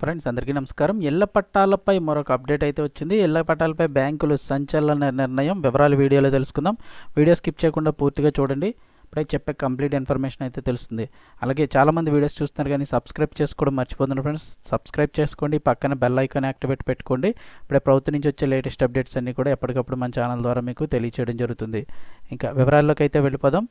Friends అందరికీ నమస్కారం. ఇళ్ళ పట్టాలపై మరొక అప్డేట్ అయితే వచ్చింది. ఇళ్ళ పట్టాలపై బ్యాంకులు సంచలన నిర్ణయం వివరాలు వీడియోలో తెలుసుకుందాం. వీడియో స్కిప్ చేయకుండా పూర్తిగా చూడండి. ఇప్పుడే చెప్పే కంప్లీట్ ఇన్ఫర్మేషన్ అయితే తెలుస్తుంది. అలాగే చాలామంది వీడియోస్ చూస్తున్నారు కానీ సబ్స్క్రైబ్ చేసుకోవడం మర్చిపోతున్నారు ఫ్రెండ్స్. సబ్స్క్రైబ్ చేసుకోండి. పక్కన బెల్ ఐకాన్ యాక్టివేట్ పెట్టుకోండి. ఇప్పుడే ప్రభుత్వం నుంచి వచ్చే లేటెస్ట్ అప్డేట్స్ అన్నీ కూడా ఎప్పటికప్పుడు మన ఛానల్ ద్వారా మీకు తెలియచేయడం జరుగుతుంది. ఇంకా వివరాల్లోకి అయితే వెళ్ళిపోదాం.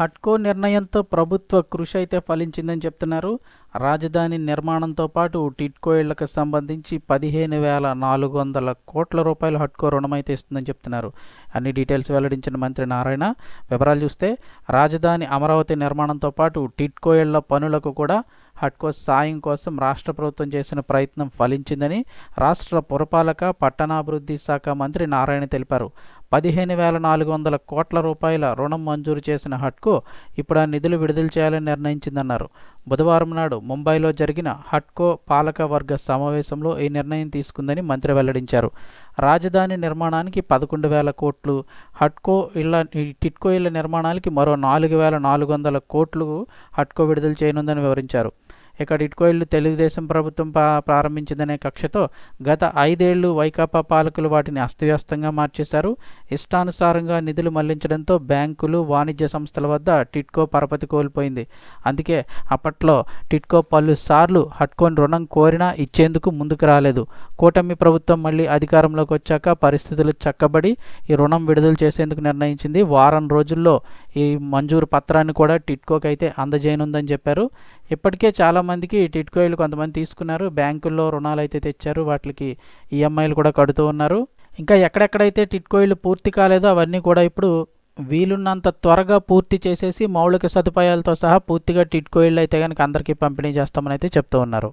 హట్కో నిర్ణయంతో ప్రభుత్వ కృషి అయితే ఫలించిందని చెప్తున్నారు. రాజధాని నిర్మాణంతో పాటు టిట్కో ఇళ్ళకు సంబంధించి పదిహేను వేల నాలుగు వందల కోట్ల రూపాయల హట్కో రుణం అయితే ఇస్తుందని చెప్తున్నారు. అన్ని డీటెయిల్స్ వెల్లడించిన మంత్రి నారాయణ. వివరాలు చూస్తే రాజధాని అమరావతి నిర్మాణంతో పాటు టిట్కో ఇళ్ళ పనులకు కూడా హట్కో సాయం కోసం రాష్ట్ర ప్రభుత్వం చేసిన ప్రయత్నం ఫలించిందని రాష్ట్ర పురపాలక పట్టణాభివృద్ధి శాఖ మంత్రి నారాయణ తెలిపారు. పదిహేను వేల నాలుగు వందల కోట్ల రూపాయల రుణం మంజూరు చేసిన హట్కో ఇప్పుడు ఆ నిధులు విడుదల చేయాలని నిర్ణయించిందన్నారు. బుధవారం నాడు ముంబైలో జరిగిన హట్కో పాలక వర్గ సమావేశంలో ఈ నిర్ణయం తీసుకుందని మంత్రి వెల్లడించారు. రాజధాని నిర్మాణానికి పదకొండు వేల కోట్లు హట్కో ఇళ్ళ ఈ టిట్కో ఇళ్ళ నిర్మాణానికి మరో నాలుగు వేల నాలుగు వందల కోట్లు హట్కో విడుదల చేయనుందని వివరించారు. ఇక టిట్కో తెలుగుదేశం ప్రభుత్వం ప్రారంభించిందనే కక్షతో గత ఐదేళ్ళు వైకాపా పాలకులు వాటిని అస్తవ్యస్తంగా మార్చేశారు. ఇష్టానుసారంగా నిధులు మళ్ళించడంతో బ్యాంకులు వాణిజ్య సంస్థల వద్ద టిట్కో పరపతి కోల్పోయింది. అందుకే అప్పట్లో టిట్కో పలుసార్లు హట్కోని రుణం కోరినా ఇచ్చేందుకు ముందుకు రాలేదు. కూటమి ప్రభుత్వం మళ్ళీ అధికారంలోకి వచ్చాక పరిస్థితులు చక్కబడి ఈ రుణం విడుదల చేసేందుకు నిర్ణయించింది. వారం రోజుల్లో ఈ మంజూరు పత్రాన్ని కూడా టిట్కోకి అయితే అందజేయనుందని చెప్పారు. ఇప్పటికే చాలామందికి టిట్కోయిలు కొంతమంది తీసుకున్నారు. బ్యాంకుల్లో రుణాలు అయితే తెచ్చారు. వాటికి ఈఎంఐలు కూడా కడుతూ ఉన్నారు. ఇంకా ఎక్కడెక్కడైతే టిట్కోయిలు పూర్తి కాలేదో అవన్నీ కూడా ఇప్పుడు వీలున్నంత త్వరగా పూర్తి చేసేసి మౌలిక సదుపాయాలతో సహా పూర్తిగా టిట్కోయిళ్ళు అయితే కనుక అందరికీ పంపిణీ చేస్తామని అయితే చెప్తూ ఉన్నారు.